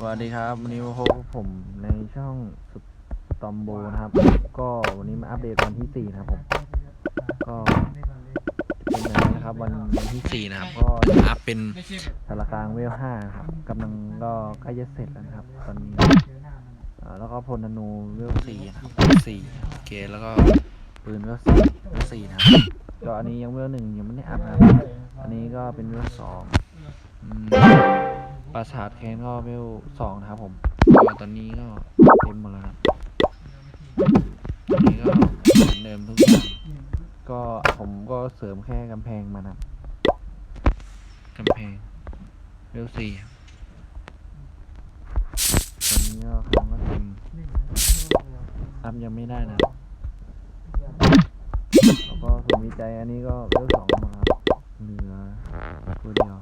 สวัสดีครับ วันนี้มาพบกับผมในช่องสตอมโบนะครับ ก็วันนี้มาอัปเดตวันที่สี่นะครับผม ก็เป็นอย่างนี้นะครับ วันวันที่สี่นะครับ ก็อัพเป็นสารกลางเวลห้าครับกำลังก็ใกล้จะเสร็จแล้วนะครับ ตอนนี้อ่าแล้วก็พลธนูเวลสี่นะครับสี่โอเคแล้วก็ปืนเวลสี่เวลสี่นะครับก็อันนี้ยังเวลหนึ่งยังไม่ได้อัพนะครับ อันนี้ก็เป็นเวลสองอืม ปราสาทแคนก็เวลสองนะครับผมก็ตอนนี้ก็เต็มหมดแล้วครับตอนนี้ก็เหมือนเดิมทุกอย่างก็ผมก็เสริมแค่กำแพงมานะกำแพงเวลสี่ตอนนี้ก็ครั้งก็เต็มอัพยังไม่ได้นะแล้วก็ส่วนวิจัยอันนี้ก็เวลสองมาครับเหลือตัวเดียว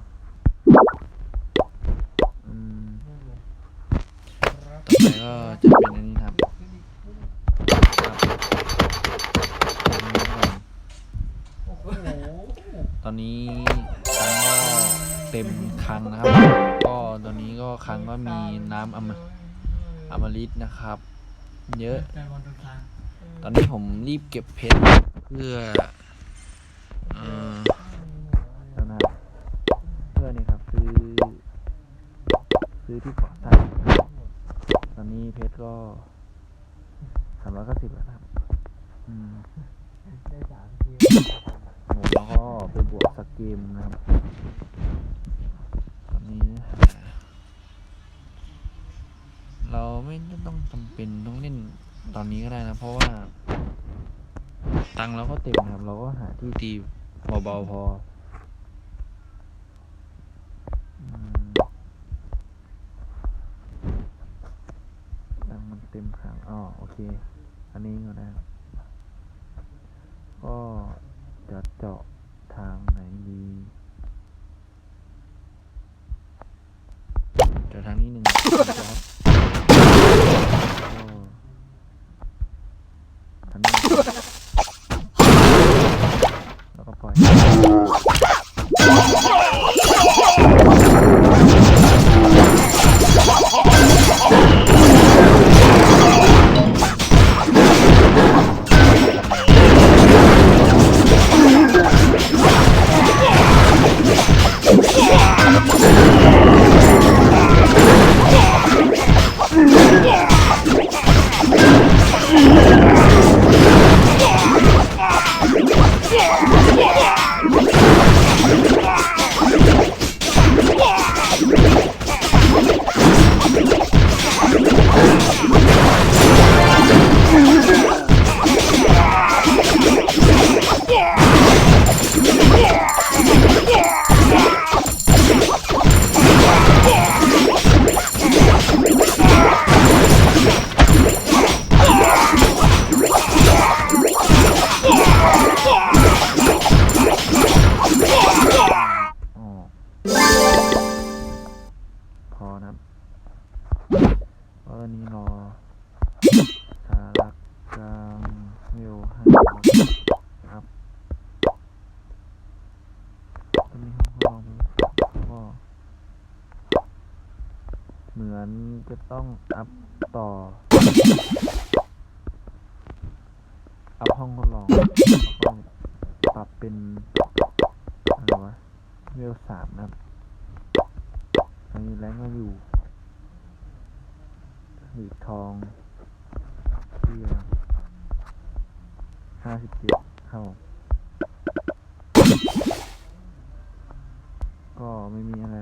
นี้ครั้งก็เต็มครั้งนะครับ ก็ตอนนี้ก็ครั้งก็มีน้ำอมอมฤตนะครับ เยอะ ตอนนี้ผมรีบเก็บเพชรเพื่อเออแล้วนะเพื่อนี่ครับซื้อซื้อที่เกาะใต้ตอนนี้เพชรก็สามร้อยเก้าสิบแล้วนะครับ อืมผมแล้วก็ ไปบวกสักเกมนะครับตอนนี้ เราไม่ต้องจำเป็นต้องเล่นตอนนี้ก็ได้นะ เพราะว่า ตังเราก็เต็มนะครับ เราก็หาที่ตีเบาๆพอตังมันเต็มขังอ๋อโอเค อันนี้ก็ได้ครับก็จะเจาะทางไหนดีเจาะทางนี้หนึ่งครับก็ทางนี้ แล้วก็ปล่อย เหมือนจะต้องอัพต่อ อัพห้องทดลองแล้วก็ปรับเป็นอะไรวะเวลสามนะครับตอนนี้แรงก็อยู่หีทองที่ห้าสิบเจ็ดเข้าก็ไม่มีอะไร